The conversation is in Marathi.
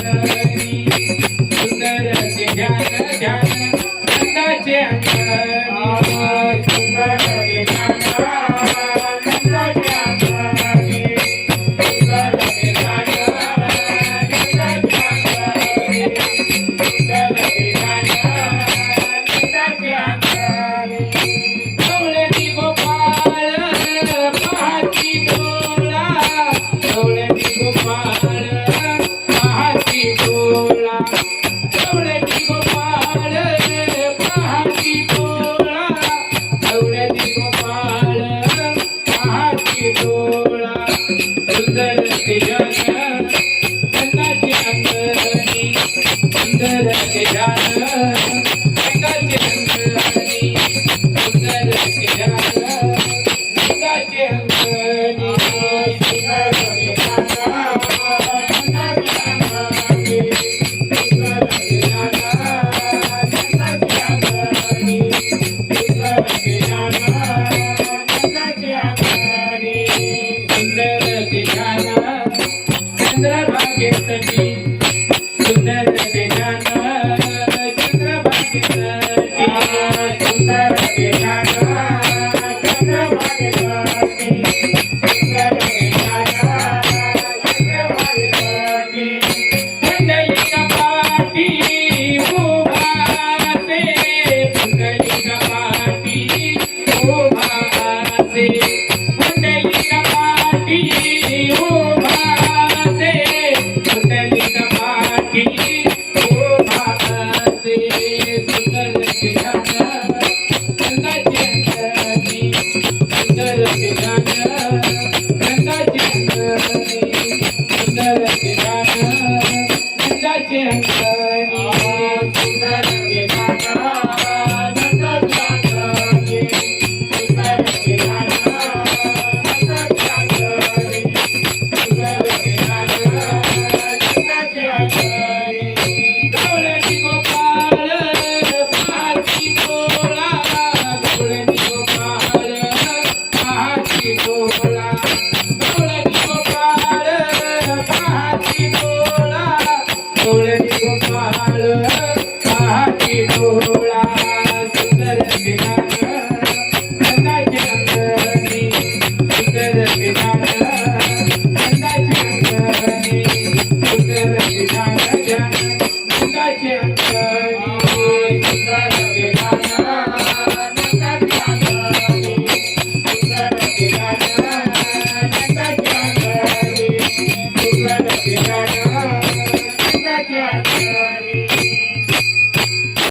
Yeah. सुंदर केदार रंगाचे रंग आणि सुंदर केदार रंगाचे रंग आणि सुंदर सुंदर भाग्यसाठी सुंदर अंग